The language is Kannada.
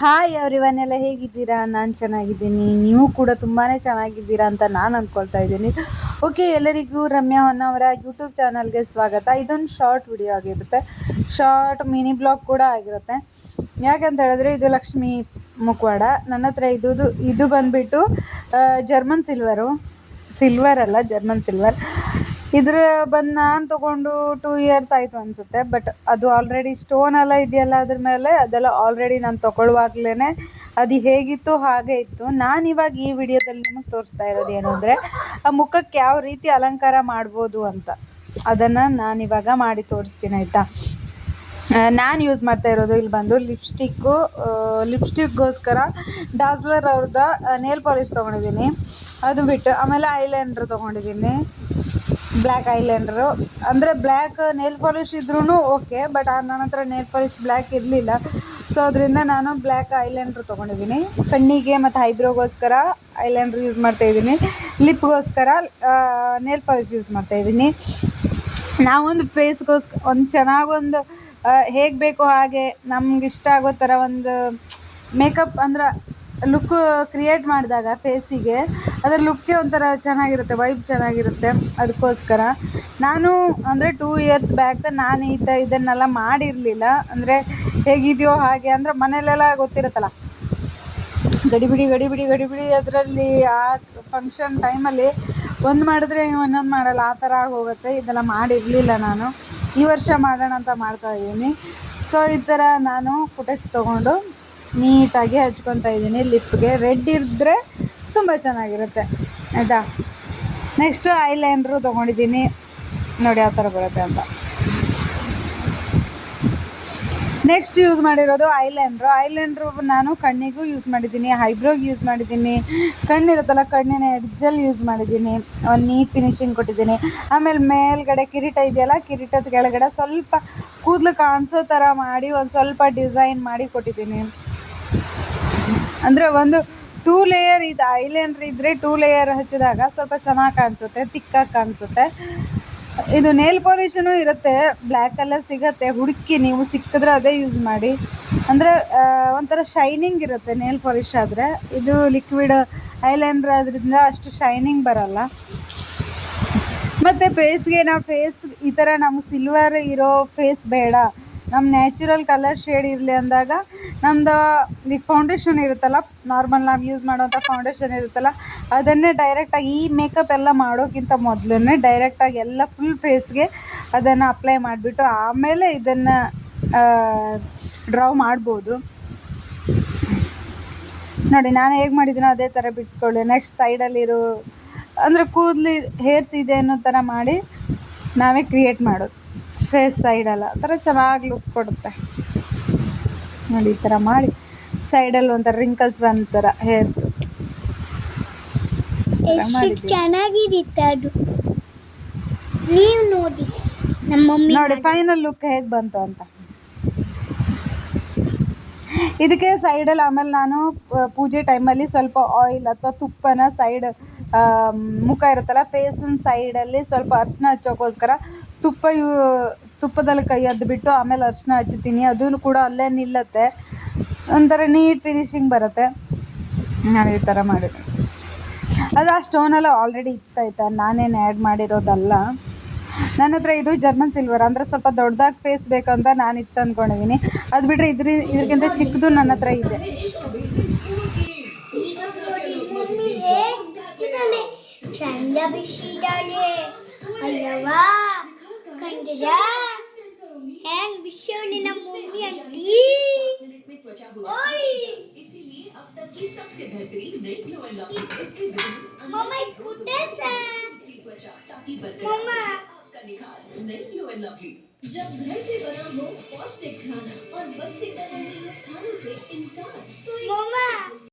ಹಾಯ್ ಅವರಿವನ್ನೆಲ್ಲ ಹೇಗಿದ್ದೀರಾ? ನಾನು ಚೆನ್ನಾಗಿದ್ದೀನಿ. ನೀವು ಕೂಡ ತುಂಬಾ ಚೆನ್ನಾಗಿದ್ದೀರಾ ಅಂತ ನಾನು ಅಂದ್ಕೊಳ್ತಾ ಇದ್ದೀನಿ. ಓಕೆ ಎಲ್ಲರಿಗೂ ರಮ್ಯಾ ಹೊನ್ನವರ ಯೂಟ್ಯೂಬ್ ಚಾನಲ್ಗೆ ಸ್ವಾಗತ. ಇದೊಂದು ಶಾರ್ಟ್ ವಿಡಿಯೋ ಆಗಿರುತ್ತೆ. ಶಾರ್ಟ್ ಮಿನಿ ಬ್ಲಾಗ್ ಕೂಡ ಆಗಿರುತ್ತೆ. ಯಾಕಂತ ಹೇಳಿದ್ರೆ, ಇದು ಲಕ್ಷ್ಮಿ ಮುಖವಾಡ ನನ್ನ ಹತ್ರ ಇದ್ದು ಇದು ಬಂದುಬಿಟ್ಟು ಜರ್ಮನ್ ಸಿಲ್ವರು ಸಿಲ್ವರ್ ಅಲ್ಲ ಜರ್ಮನ್ ಸಿಲ್ವರ್ ಇದ್ರ ಬಂದು ನಾನು ತೊಗೊಂಡು ಟೂ ಇಯರ್ಸ್ ಆಯಿತು ಅನ್ಸುತ್ತೆ ಬಟ್ ಅದು ಆಲ್ರೆಡಿ ಸ್ಟೋನ್ ಎಲ್ಲ ಇದೆಯಲ್ಲ ಅದ್ರ ಮೇಲೆ, ಅದೆಲ್ಲ ಆಲ್ರೆಡಿ ನಾನು ತೊಗೊಳ್ಳುವಾಗ್ಲೇ ಅದು ಹೇಗಿತ್ತು, ಹಾಗೆ ಇತ್ತು. ನಾನು ಇವಾಗ ಈ ವಿಡಿಯೋದಲ್ಲಿ ನಿಮಗೆ ತೋರಿಸ್ತಾ ಇರೋದು ಏನು ಆ ಮುಖಕ್ಕೆ ಯಾವ ರೀತಿ ಅಲಂಕಾರ ಮಾಡ್ಬೋದು ಅಂತ. ಅದನ್ನು ನಾನು ಇವಾಗ ಮಾಡಿ ತೋರಿಸ್ತೀನಿ, ಆಯಿತಾ? ನಾನು ಯೂಸ್ ಮಾಡ್ತಾ ಇರೋದು ಇಲ್ಲಿ ಬಂದು ಲಿಪ್ಸ್ಟಿಕ್ಕು ಲಿಪ್ಸ್ಟಿಕ್ಗೋಸ್ಕರ ಡಾಸ್ಲರ್ ಅವ್ರದ್ದು ನೇಲ್ ಪಾಲಿಶ್ ತೊಗೊಂಡಿದ್ದೀನಿ. ಅದು ಬಿಟ್ಟು ಆಮೇಲೆ ಐಲೈನರ್ ತೊಗೊಂಡಿದ್ದೀನಿ. ಬ್ಲ್ಯಾಕ್ ಐಲ್ಯಾಂಡ್ರು ಅಂದರೆ ಬ್ಲ್ಯಾಕ್ ನೇಲ್ ಪಾಲಿಶ್ ಇದ್ರೂ ಓಕೆ ಬಟ್ ನನ್ನ ಹತ್ರ ನೇಲ್ ಪಾಲಿಶ್ ಬ್ಲ್ಯಾಕ್ ಇರಲಿಲ್ಲ. ಸೊ ಅದರಿಂದ ನಾನು ಬ್ಲ್ಯಾಕ್ ಐಲೈನ್ರು ತೊಗೊಂಡಿದ್ದೀನಿ. ಕಣ್ಣಿಗೆ ಮತ್ತು ಐಬ್ರೋಗೋಸ್ಕರ ಐಲೈನ್ರ್ ಯೂಸ್ ಮಾಡ್ತಾಯಿದ್ದೀನಿ ಲಿಪ್ಗೋಸ್ಕರ ನೇಲ್ ಪಾಲಿಶ್ ಯೂಸ್ ಮಾಡ್ತಾಯಿದ್ದೀನಿ ನಾವೊಂದು ಫೇಸ್ಗೋಸ್ಕರ ಒಂದು ಚೆನ್ನಾಗೊಂದು ಹೇಗೆ ಬೇಕೋ ಹಾಗೆ ನಮ್ಗೆ ಇಷ್ಟ ಆಗೋ ಥರ ಒಂದು ಮೇಕಪ್ ಅಂದ್ರೆ ಲುಕ್ ಕ್ರಿಯೇಟ್ ಮಾಡಿದಾಗ ಫೇಸಿಗೆ ಅದರ ಲುಕ್ಕೇ ಒಂಥರ ಚೆನ್ನಾಗಿರುತ್ತೆ ವೈಬ್ ಚೆನ್ನಾಗಿರುತ್ತೆ ಅದಕ್ಕೋಸ್ಕರ. ನಾನು ಅಂದರೆ ಟೂ ಇಯರ್ಸ್ ಬ್ಯಾಕ್ ನಾನು ಈ ಥರ ಇದನ್ನೆಲ್ಲ ಮಾಡಿರಲಿಲ್ಲ. ಅಂದರೆ ಹೇಗಿದೆಯೋ ಹಾಗೆ, ಅಂದರೆ ಮನೆಯಲ್ಲೆಲ್ಲ ಗೊತ್ತಿರುತ್ತಲ್ಲ. ಗಡಿಬಿಡಿ ಗಡಿಬಿಡಿ ಗಡಿಬಿಡಿ ಅದರಲ್ಲಿ ಆ ಫಂಕ್ಷನ್ ಟೈಮಲ್ಲಿ ಒಂದು ಮಾಡಿದ್ರೆ ಇನ್ನೊಂದು ಮಾಡಲ್ಲ, ಆ ಥರ ಆಗೋಗುತ್ತೆ ಇದೆಲ್ಲ ಮಾಡಿರಲಿಲ್ಲ ನಾನು. ಈ ವರ್ಷ ಮಾಡೋಣ ಅಂತ ಮಾಡ್ತಾ ಇದ್ದೀನಿ. ಸೊ ಈ ಥರ ನಾನು ಫುಟೇಜ್ ತೊಗೊಂಡು ನೀಟಾಗಿ ಹಚ್ಕೊತಾ ಇದ್ದೀನಿ. ಲಿಪ್ಗೆ ರೆಡ್ ಇದ್ದರೆ ತುಂಬ ಚೆನ್ನಾಗಿರುತ್ತೆ. ಆಯಿತಾ? ನೆಕ್ಸ್ಟು ಐಲೈನ್ರು ತೊಗೊಂಡಿದ್ದೀನಿ. ನೋಡಿ ಯಾವ ಥರ ಬರುತ್ತೆ ಅಂತ. ನೆಕ್ಸ್ಟ್ ಯೂಸ್ ಮಾಡಿರೋದು ಐಲೈನ್ರು ಐಲೈನ್ರು ನಾನು ಕಣ್ಣಿಗೂ ಯೂಸ್ ಮಾಡಿದ್ದೀನಿ. ಐಬ್ರೋಗೆ ಯೂಸ್ ಮಾಡಿದ್ದೀನಿ. ಕಣ್ಣಿರುತ್ತಲ್ಲ, ಕಣ್ಣಿನ ಎಡ್ಜಲ್ಲಿ ಯೂಸ್ ಮಾಡಿದ್ದೀನಿ. ಒಂದು ನೀಟ್ ಫಿನಿಶಿಂಗ್ ಕೊಟ್ಟಿದ್ದೀನಿ. ಆಮೇಲೆ ಮೇಲ್ಗಡೆ ಕಿರೀಟ ಇದೆಯಲ್ಲ, ಕಿರೀಟದ ಕೆಳಗಡೆ ಸ್ವಲ್ಪ ಕೂದಲು ಕಾಣಿಸೋ ಥರ ಮಾಡಿ, ಒಂದು ಸ್ವಲ್ಪ ಡಿಸೈನ್ ಮಾಡಿ ಕೊಟ್ಟಿದ್ದೀನಿ. ಅಂದರೆ ಒಂದು ಟೂ ಲೇಯರ್ ಇದು ಐಲೈನರ್ ಇದ್ದರೆ ಟೂ ಲೇಯರ್ ಹಚ್ಚಿದಾಗ ಸ್ವಲ್ಪ ಚೆನ್ನಾಗಿ ಕಾಣಿಸುತ್ತೆ, ತಿಕ್ಕಾಗಿ ಕಾಣಿಸುತ್ತೆ. ಇದು ನೇಲ್ ಪಾಲಿಷನು ಇರುತ್ತೆ ಕಲರ್ ಸಿಗುತ್ತೆ. ಹುಡುಕಿ ನೀವು ಸಿಕ್ಕಿದ್ರೆ ಅದೇ ಯೂಸ್ ಮಾಡಿ. ಅಂದರೆ ಒಂಥರ ಶೈನಿಂಗ್ ಇರುತ್ತೆ ನೇಲ್ ಪಾಲಿಶ್ ಆದರೆ. ಇದು ಲಿಕ್ವಿಡ್ ಐಲೈನರ್ ಆದ್ರಿಂದ ಅಷ್ಟು ಶೈನಿಂಗ್ ಬರಲ್ಲ. ಮತ್ತು ಫೇಸ್ಗೆ ನಾವು ಫೇಸ್ ಈ ಥರ ನಮ್ಗೆ ಸಿಲ್ವರ್ ಇರೋ ಫೇಸ್ ಬೇಡ. ನಮ್ಮ ನ್ಯಾಚುರಲ್ ಕಲರ್ ಶೇಡ್ ಇರಲಿ ಅಂದಾಗ ನಮ್ಮದು ಈ ಫೌಂಡೇಶನ್ ಇರುತ್ತಲ್ಲ ನಾರ್ಮಲ್ ನಾವು ಯೂಸ್ ಮಾಡೋವಂಥ ಫೌಂಡೇಶನ್ ಇರುತ್ತಲ್ಲ, ಅದನ್ನೇ ಡೈರೆಕ್ಟಾಗಿ ಈ ಮೇಕಪ್ ಎಲ್ಲ ಮಾಡೋಕ್ಕಿಂತ ಮೊದಲೇ ಡೈರೆಕ್ಟಾಗಿ ಎಲ್ಲ ಫುಲ್ ಫೇಸ್ಗೆ ಅದನ್ನು ಅಪ್ಲೈ ಮಾಡಿಬಿಟ್ಟು ಆಮೇಲೆ ಇದನ್ನು ಡ್ರಾ ಮಾಡ್ಬೋದು. ನೋಡಿ, ನಾನು ಹೇಗೆ ಮಾಡಿದ್ದೀನೋ ಅದೇ ಥರ ಬಿಡಿಸ್ಕೊಳ್ಳಿ. ನೆಕ್ಸ್ಟ್ ಸೈಡಲ್ಲಿರೋ ಅಂದರೆ ಕೂದಲು ಹೇರ್ಸ್ ಇದೆ ಅನ್ನೋ ಥರ ಮಾಡಿ ನಾವೇ ಕ್ರಿಯೇಟ್ ಮಾಡೋದು. ಫೇಸ್ ಸೈಡೆಲ್ಲ ಆ ಥರ ಚೆನ್ನಾಗಿ ಲುಕ್ ಕೊಡುತ್ತೆ. ನೋಡಿ ಈ ಥರ ಮಾಡಿ. ಸೈಡಲ್ಲಿ ಒಂಥರ ರಿಂಕಲ್ಸ್ ಬಂತರ ಹೇರ್ಸ್ ಚೆನ್ನಾಗಿರುತ್ತೆ ಅದು. ನೀವು ನೋಡಿ ನಮ್ಮ ಮಮ್ಮಿ ನೋಡಿ ಫೈನಲ್ ಲುಕ್ ಹೇಗೆ ಬಂತು ಅಂತ. ಇದಕ್ಕೆ ಸೈಡಲ್ಲಿ ಆಮೇಲೆ ನಾನು ಪೂಜೆ ಟೈಮಲ್ಲಿ ಸ್ವಲ್ಪ ಆಯಿಲ್ ಅಥವಾ ತುಪ್ಪನ ಸೈಡ್ ಮುಖ ಇರುತ್ತಲ್ಲ ಫೇಸಿನ ಸೈಡಲ್ಲಿ ಸ್ವಲ್ಪ ಅರಿಶಿನ ಹಚ್ಚೋಕ್ಕೋಸ್ಕರ ತುಪ್ಪ ಯೂ, ತುಪ್ಪದಲ್ಲಿ ಕೈ ಬಿಟ್ಟು ಆಮೇಲೆ ಅರಿಶಿನ ಹಚ್ತೀನಿ ಅದೂ ಕೂಡ ಅಲ್ಲೇ ನಿಲ್ಲುತ್ತೆ. ಒಂಥರ ನೀಟ್ ಫಿನಿಶಿಂಗ್ ಬರುತ್ತೆ. ನಾನು ಈ ಥರ ಮಾಡಿದೆ. ಅದು ಆ ಸ್ಟೋನೆಲ್ಲ ಆಲ್ರೆಡಿ ಇತ್ತಾಯ್ತಾ ನಾನೇನು ಆ್ಯಡ್ ಮಾಡಿರೋದಲ್ಲ. ನನ್ನ ಹತ್ರ ಇದು ಜರ್ಮನ್ ಸಿಲ್ವರ್ ಅಂದರೆ ಸ್ವಲ್ಪ ದೊಡ್ಡದಾಗಿ ಫೇಸ್ ಬೇಕಂತ ನಾನು ಇತ್ತು ಅಂದ್ಕೊಂಡಿದ್ದೀನಿ ಅದು ಬಿಟ್ಟರೆ ಇದ್ರ ಇದಕ್ಕಿಂತ ಚಿಕ್ಕದು ನನ್ನ ಹತ್ರ ಇದೆ. ठंडा बिस्सी डाले। हलवा खंडरा हैंग बिस्सी लेना मम्मी आंटी। इसीलिए अब तक से। मम्मा। जब घर से बना हो पौष्टिक खाना और बच्चे कर रहे खाने से इनकार तो मम्मा।